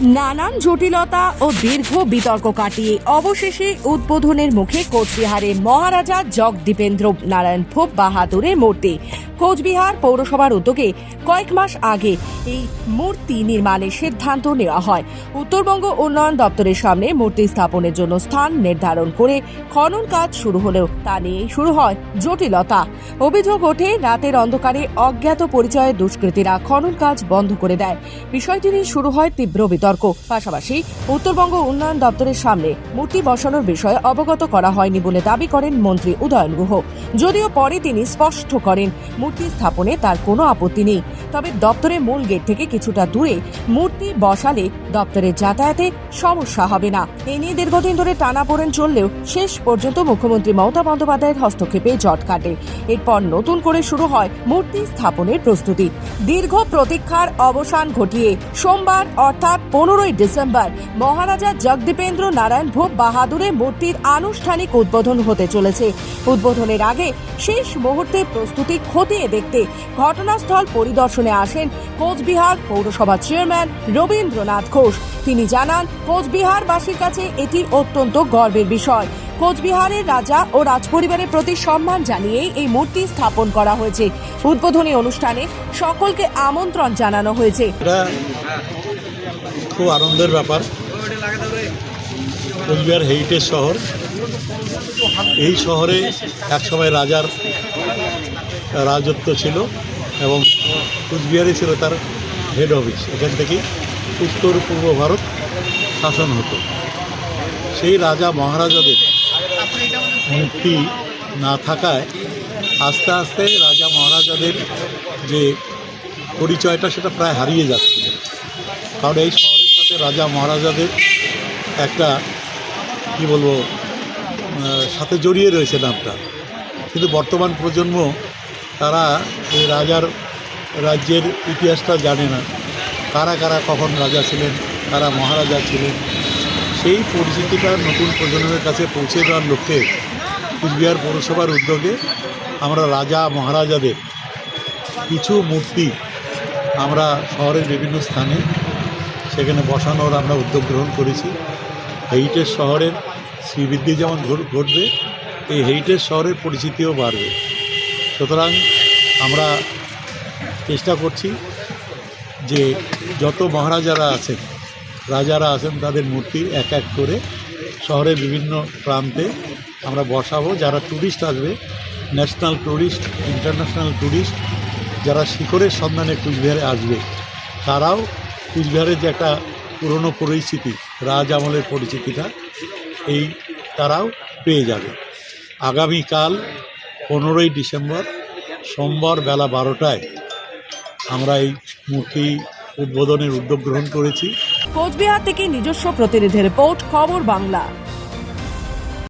নানান জটিলতা ও দীর্ঘ বিতর্ক কাটিয়ে অবশেষে উদ্বোধনের মুখে কোচবিহারে মহারাজা জগদীপেন্দ্র নারায়ণ ভোপ বাহাদুরের মূর্তি। কোচবিহার পৌরসভার উদ্যোগে কয়েক মাস আগে এই মূর্তি নির্মাণের সিদ্ধান্ত নেওয়া হয়। উত্তরবঙ্গ উন্নয়ন দপ্তরের সামনে মূর্তি স্থাপনের জন্য স্থান নির্ধারণ করে খনন কাজ শুরু হলেও তা নিয়ে শুরু হয় জটিলতা। অভিযোগ ওঠে, রাতের অন্ধকারে অজ্ঞাত পরিচয়ে দুষ্কৃতীরা খনন কাজ বন্ধ করে দেয়। বিষয়টি নিয়ে শুরু হয় তীব্র বিতর্ক। পাশাপাশি উত্তরবঙ্গ উন্নয়ন দপ্তরের সামনে মূর্তি বসানোর বিষয়ে অবগত করা হয়নি বলে দাবি করেন মন্ত্রী উদয়ন গুহ। যদিও পরে তিনি স্পষ্ট করেন মূর্তি স্থাপনে তার কোনো আপত্তি নেই। তবে দপ্তরের মূল গেট থেকে কিছুটা দূরে মূর্তি বসালে দপ্তরের যাতায়াতে সমস্যা হবে না। এ নিয়ে দীর্ঘদিন ধরে টানা পড়েন চললেও শেষ পর্যন্ত মুখ্যমন্ত্রী মমতা বন্দ্যোপাধ্যায়ের হস্তক্ষেপে জট কাটে। এরপর নতুন করে শুরু হয় মূর্তি স্থাপনের প্রস্তুতি। দীর্ঘ প্রতীক্ষার অবসান ঘটিয়ে সোমবার, অর্থাৎ পনেরোই ডিসেম্বর, মহারাজা জগদীপেন্দ্র নারায়ণ ভোপ বাহাদুরের মূর্তির আনুষ্ঠানিক উদ্বোধন হতে চলেছে। উদ্বোধনের আগে শেষ মুহূর্তে প্রস্তুতি খতিয়ে দেখতে ঘটনাস্থল পরিদর্শনে আসেন কোচবিহার পৌরসভা চেয়ারম্যান রবীন্দ্রনাথ ঘোষ। তিনি জানান, কোচবিহারবাসীর কাছে এটি অত্যন্ত গর্বের বিষয়। কোচবিহারের রাজা ও রাজপরিবারের প্রতি সম্মান জানিয়েই এই মূর্তি স্থাপন করা হয়েছে। উদ্বোধনী অনুষ্ঠানে সকলকে আমন্ত্রণ জানানো হয়েছে। খুব আনন্দের ব্যাপার। কোচবিহার হেরিটেজ শহর। এই শহরে একসময় রাজার রাজত্ব ছিল এবং কুচবিহারে ছিল তার হেড অফিস এখান থেকে উত্তর পূর্ব ভারত শাসন হতো। সেই রাজা মহারাজাদের মূর্তি না থাকায় আস্তে আস্তে রাজা মহারাজাদের যে পরিচয়টা সেটা প্রায় হারিয়ে যাচ্ছিল কারণ এই শহরের সাথে রাজা মহারাজাদের একটা, কি বলব সাথে জড়িয়ে রয়েছে নামটা। কিন্তু বর্তমান প্রজন্ম, তারা এই রাজার রাজ্যের ইতিহাসটা জানে না। কারা কারা কখন রাজা ছিলেন, কারা মহারাজা ছিলেন, সেই পরিচিতিটা নতুন প্রজন্মের কাছে পৌঁছে দেওয়ার লক্ষ্যে কুচবিহার পৌরসভার উদ্যোগে আমরা রাজা মহারাজাদের কিছু মূর্তি আমরা শহরের বিভিন্ন স্থানে সেখানে বসানোর আমরা উদ্যোগ গ্রহণ করেছি। হেরিটেজ শহরের শ্রীবৃদ্ধি যেমন ঘট- ঘটবে, এই হেরিটেজ শহরের পরিচিতিও বাড়বে। সুতরাং আমরা চেষ্টা করছি যে যত মহারাজারা আছেন, রাজারা আছেন, তাদের মূর্তি এক এক করে শহরের বিভিন্ন প্রান্তে আমরা বসাবো। যারা ট্যুরিস্ট আসবে, ন্যাশনাল ট্যুরিস্ট ইন্টারন্যাশনাল ট্যুরিস্ট যারা শিখরের সন্ধানে কুচবিহারে আসবে, তারাও কুচবিহারের যে একটা পুরনো পরিচিতি, রাজ আমলের পরিচিতিটা, এই তারাও পেয়ে যাবে। আগামীকাল পনেরোই ডিসেম্বর, সোমবার বেলা বারোটায় আমরা এই মূর্তি উদ্বোধনের উদ্যোগ গ্রহণ করেছি। কোচবিহার থেকে নিজস্ব প্রতিনিধি রিপোর্ট, খবর বাংলা।